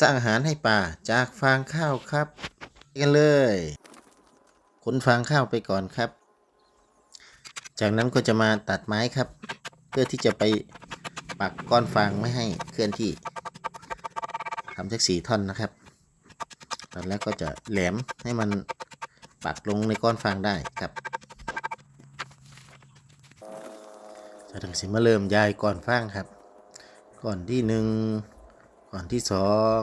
สร้างอาหารให้ปลาจากฟางข้าวครับกันเลยขนฟางข้าวไปก่อนครับ จากนั้นก็จะมาตัดไม้ครับ เพื่อที่จะไปปักก้อนฟางไม่ให้เคลื่อนที่ทำสักสี่ท่อนนะครับตอนแรกก็จะแหลมให้มันปักลงในก้อนฟางได้ครับจะถึงสิมาเริ่มย้ายก้อนฟางครับ ก่อนที่หนึ่ง ก่อนที่สอง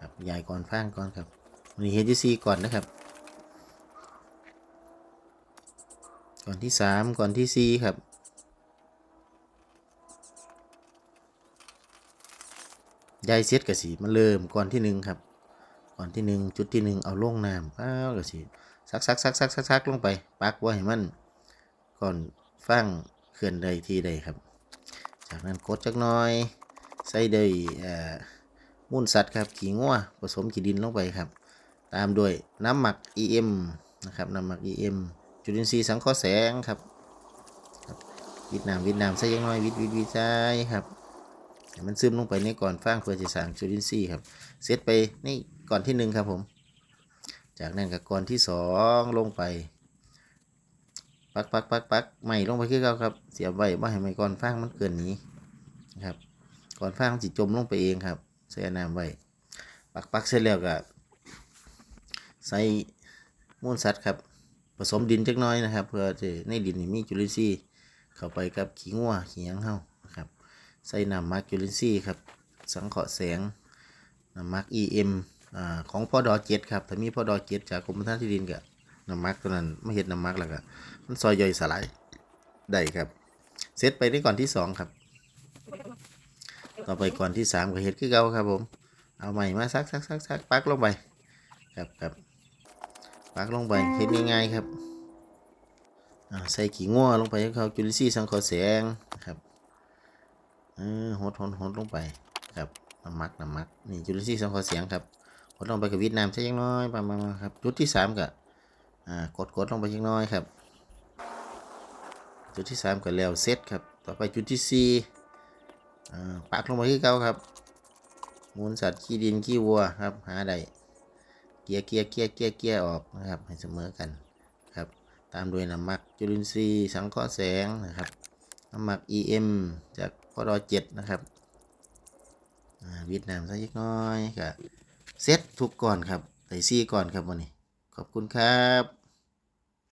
ครับย้ายก่อนฟางก่อนครับวันนี้เฮดซีก่อนนะครับ ก่อนที่สามก่อนที่สี่ครับยายเซตกับสีมาเริ่มก่อนที่หนึ่งครับ ก่อนที่หนึ่งจุดที่หนึ่งเอาลงน้ำอ้าวกับสีซักซักซักซักซักซักลงไปปักไว้ให้มัน ก่อนฟังเคลื่อนใดทีใดครับ จากนั้นกดจักหน้อย ใส่ด้วยมูลสัตว์ครับขี้งัวผสมขี้ดินลงไปครับ ตามด้วยน้ำหมัก EM นะครับน้ำหมัก EM จุลินทรีย์สังเคราะห์แสงครับวิดน้ำวิดน้ำใส่ยังน้อยวิดวิดวิดใส่ครับมันซึมลงไปในก่อนฟางเพื่อจะสร้างจุลินทรีย์ครับเซตไปนี่ก่อนที่หนึ่งครับผม จากนั้นกับก่อนที่สองลงไปปักปักปักปักใหม่ลงไปคือเก่าครับ เสียบไว้ไม่ให้ไม่ก่อนฟางมันเกินนี้ครับ ก่อนฟางมันสิจมลงไปเองครับ ใส่น้ำไว้ ปักปักเสร็จแล้วก็ใส่มูลสัตว์ครับผสมดินจักน้อยนะครับ เพื่อจะในดินมีจุลินทรีย์เข้าไปกับขี้งัวขี้ยังเฮานะครับใส่น้ำมักจุลินทรีย์ครับสังเคราะห์แสงน้ำมัก EM อ่าของพอดอเจ็ดครับถ้ามีพอดอเจ็ดจากกรมพัฒนาที่ดินก็น้ำมักตัวนั้นไม่เห็ดน้ำมักแล้วก็มันซอยย่อยสลายได้ครับเซตไปได้ก่อนที่สองครับ ต่อไปก่อนที่สามก็เห็ดคือเก่าครับผม เอาใหม่มาซักซักซักซักปักลงไปครับครับปักลงไปเห็ดง่ายๆครับใส่ขี้งัวลงไปให้เขาจุลินทรีย์สังเคราะห์แสงครับเออหดหดหดลงไปครับน้ำมักน้ำมักนี่จุลินทรีย์สังเคราะห์แสงครับหดลงไปกับวิดน้ำใช่ยังน้อยประมาณครับจุดที่สามก็อ่ากดกดลงไปยังน้อยครับ จุดที่สามก็แล้วเซตครับ ต่อไปจุดที่สี่ ปักลงไปที่เก่าครับมูลสัตว์ขี้ดินขี้วัวครับ หาได้เกียร์เกียร์เกียร์เกียร์เกียร์ออกนะครับ ให้เสมอกันครับ ตามด้วยน้ำหมักจุลินทรีย์สังเคราะห์แสงนะครับน้ำหมัก EM จากพอดอเจ็ดนะครับอ่าวิดน้ำสักเล็กน้อยก็เซตทุกก่อนครับใส่ซี่ก่อนครับวันนี้ ขอบคุณครับ